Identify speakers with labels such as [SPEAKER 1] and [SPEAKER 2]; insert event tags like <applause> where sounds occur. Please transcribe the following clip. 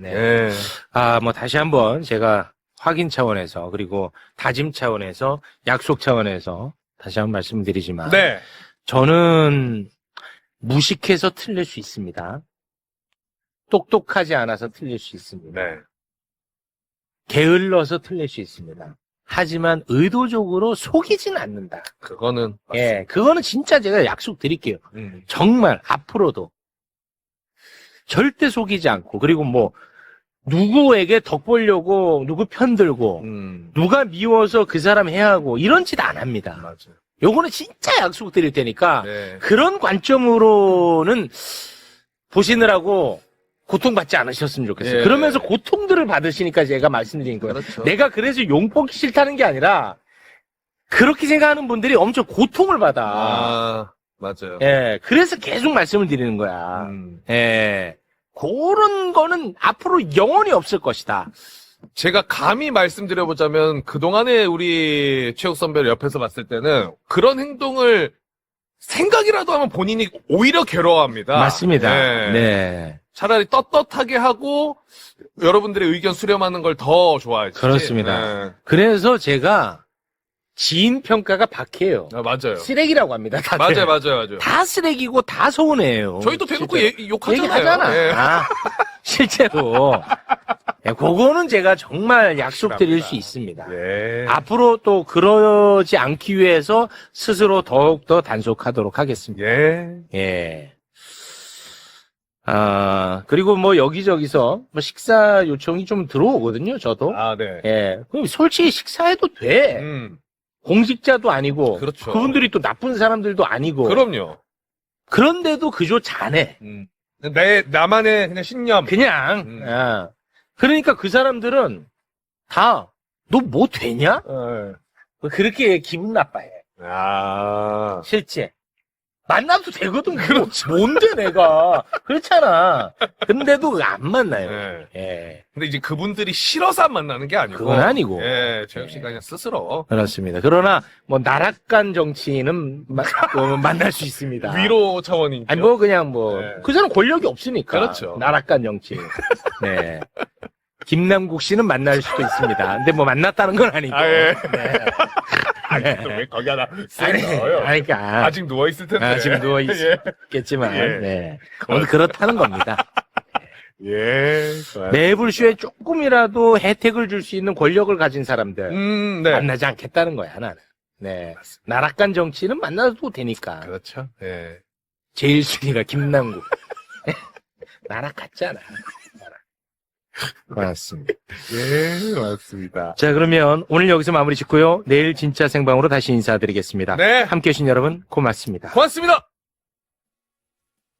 [SPEAKER 1] 네.
[SPEAKER 2] 예.
[SPEAKER 1] 아, 뭐 다시 한번 제가 확인 차원에서 그리고 다짐 차원에서 약속 차원에서 다시 한번 말씀드리지만
[SPEAKER 2] 네.
[SPEAKER 1] 저는 무식해서 틀릴 수 있습니다. 똑똑하지 않아서 틀릴 수 있습니다.
[SPEAKER 2] 네.
[SPEAKER 1] 게을러서 틀릴 수 있습니다. 하지만 의도적으로 속이진 않는다.
[SPEAKER 2] 그거는.
[SPEAKER 1] 예, 그거는 진짜 제가 약속 드릴게요.
[SPEAKER 2] 음.
[SPEAKER 1] 정말 앞으로도 절대 속이지 않고 그리고 뭐 누구에게 덕 보려고 누구 편 들고
[SPEAKER 2] 음.
[SPEAKER 1] 누가 미워서 그 사람 해하고 이런 짓 안 합니다.
[SPEAKER 2] 맞아요.
[SPEAKER 1] 요거는 진짜 약속 드릴 테니까
[SPEAKER 2] 네.
[SPEAKER 1] 그런 관점으로는 보시느라고 고통받지 않으셨으면 좋겠어요.
[SPEAKER 2] 예.
[SPEAKER 1] 그러면서 고통들을 받으시니까 제가 말씀드린 거예요.
[SPEAKER 2] 그렇죠.
[SPEAKER 1] 내가 그래서 용복이 싫다는 게 아니라 그렇게 생각하는 분들이 엄청 고통을 받아.
[SPEAKER 2] 아, 맞아요.
[SPEAKER 1] 예, 그래서 계속 말씀을 드리는 거야.
[SPEAKER 2] 음.
[SPEAKER 1] 예. 그런 거는 앞으로 영원히 없을 것이다.
[SPEAKER 2] 제가 감히 말씀드려보자면 그동안에 우리 최욱 선배를 옆에서 봤을 때는 그런 행동을 생각이라도 하면 본인이 오히려 괴로워합니다.
[SPEAKER 1] 맞습니다.
[SPEAKER 2] 네.
[SPEAKER 1] 네.
[SPEAKER 2] 차라리 떳떳하게 하고 여러분들의 의견 수렴하는 걸 더 좋아하지.
[SPEAKER 1] 그렇습니다.
[SPEAKER 2] 네.
[SPEAKER 1] 그래서 제가 지인 평가가 박해요.
[SPEAKER 2] 아, 맞아요.
[SPEAKER 1] 쓰레기라고 합니다. 다들.
[SPEAKER 2] 맞아요, 맞아요, 맞아요.
[SPEAKER 1] 다 쓰레기고 다 서운해요.
[SPEAKER 2] 저희도 대놓고
[SPEAKER 1] 실제로.
[SPEAKER 2] 얘- 욕하잖아요.
[SPEAKER 1] 얘기하잖아.
[SPEAKER 2] 예.
[SPEAKER 1] 아, <laughs> 실제로. 예, 그거는 제가 정말 약속드릴 수 있습니다.
[SPEAKER 2] 예.
[SPEAKER 1] 앞으로 또 그러지 않기 위해서 스스로 더욱더 단속하도록 하겠습니다.
[SPEAKER 2] 예.
[SPEAKER 1] 예. 아, 그리고 뭐 여기저기서 뭐 식사 요청이 좀 들어오거든요, 저도.
[SPEAKER 2] 아, 네.
[SPEAKER 1] 예. 그럼 솔직히 식사해도 돼.
[SPEAKER 2] 음,
[SPEAKER 1] 공직자도 아니고.
[SPEAKER 2] 그렇죠.
[SPEAKER 1] 분들이 또 나쁜 사람들도 아니고.
[SPEAKER 2] 그럼요.
[SPEAKER 1] 그런데도 그저 자네.
[SPEAKER 2] 음. 내, 나만의 그냥 신념.
[SPEAKER 1] 그냥.
[SPEAKER 2] 음.
[SPEAKER 1] 예. 그러니까 그 사람들은 다, 너 뭐 되냐?
[SPEAKER 2] 예.
[SPEAKER 1] 그렇게 기분 나빠해.
[SPEAKER 2] 아.
[SPEAKER 1] 실제. 만나도 되거든. 뭐,
[SPEAKER 2] 그렇죠.
[SPEAKER 1] 뭔데 내가. 그렇잖아. 근데도 안 만나요.
[SPEAKER 2] 예.
[SPEAKER 1] 예.
[SPEAKER 2] 근데 이제 그분들이 싫어서 안 만나는 게 아니고.
[SPEAKER 1] 그건 아니고.
[SPEAKER 2] 예, 최욱 씨가 그냥 스스로.
[SPEAKER 1] 그렇습니다. 그러나 뭐 나락간 정치인은 마- 어, 만날 수 있습니다.
[SPEAKER 2] 위로 차원이죠.
[SPEAKER 1] 아니 뭐 그냥 뭐
[SPEAKER 2] 네.
[SPEAKER 1] 그 사람 권력이 없으니까.
[SPEAKER 2] 그렇죠.
[SPEAKER 1] 나락간 정치인. 네. 김남국 씨는 만날 수도 있습니다. 근데 뭐 만났다는 건 아니고.
[SPEAKER 2] 아, 예.
[SPEAKER 1] 네.
[SPEAKER 2] 아니, 왜 거기 하나
[SPEAKER 1] 아니,
[SPEAKER 2] 쓱 넣어요?
[SPEAKER 1] 아니, 그러니까
[SPEAKER 2] 아직 누워있을 텐데.
[SPEAKER 1] 아, 지금 누워
[SPEAKER 2] 예.
[SPEAKER 1] 있겠지만, <laughs>
[SPEAKER 2] 예.
[SPEAKER 1] 네. 오늘 그렇다는 겁니다.
[SPEAKER 2] 예. 좋아요.
[SPEAKER 1] 매불쇼에 조금이라도 혜택을 줄 수 있는 권력을 가진 사람들
[SPEAKER 2] 음, 네.
[SPEAKER 1] 만나지 않겠다는 거야, 나는. 네. 나락간 정치는 만나도 되니까.
[SPEAKER 2] 그렇죠. 예.
[SPEAKER 1] 제일 순위가 김남국. <laughs> 나락 같잖아. 고맙습니다. <laughs>
[SPEAKER 2] 예, 맞습니다.
[SPEAKER 1] 자, 그러면 오늘 여기서 마무리 짓고요. 내일 진짜 생방으로 다시 인사드리겠습니다.
[SPEAKER 2] 네.
[SPEAKER 1] 함께 해주신 여러분, 고맙습니다.
[SPEAKER 2] 고맙습니다.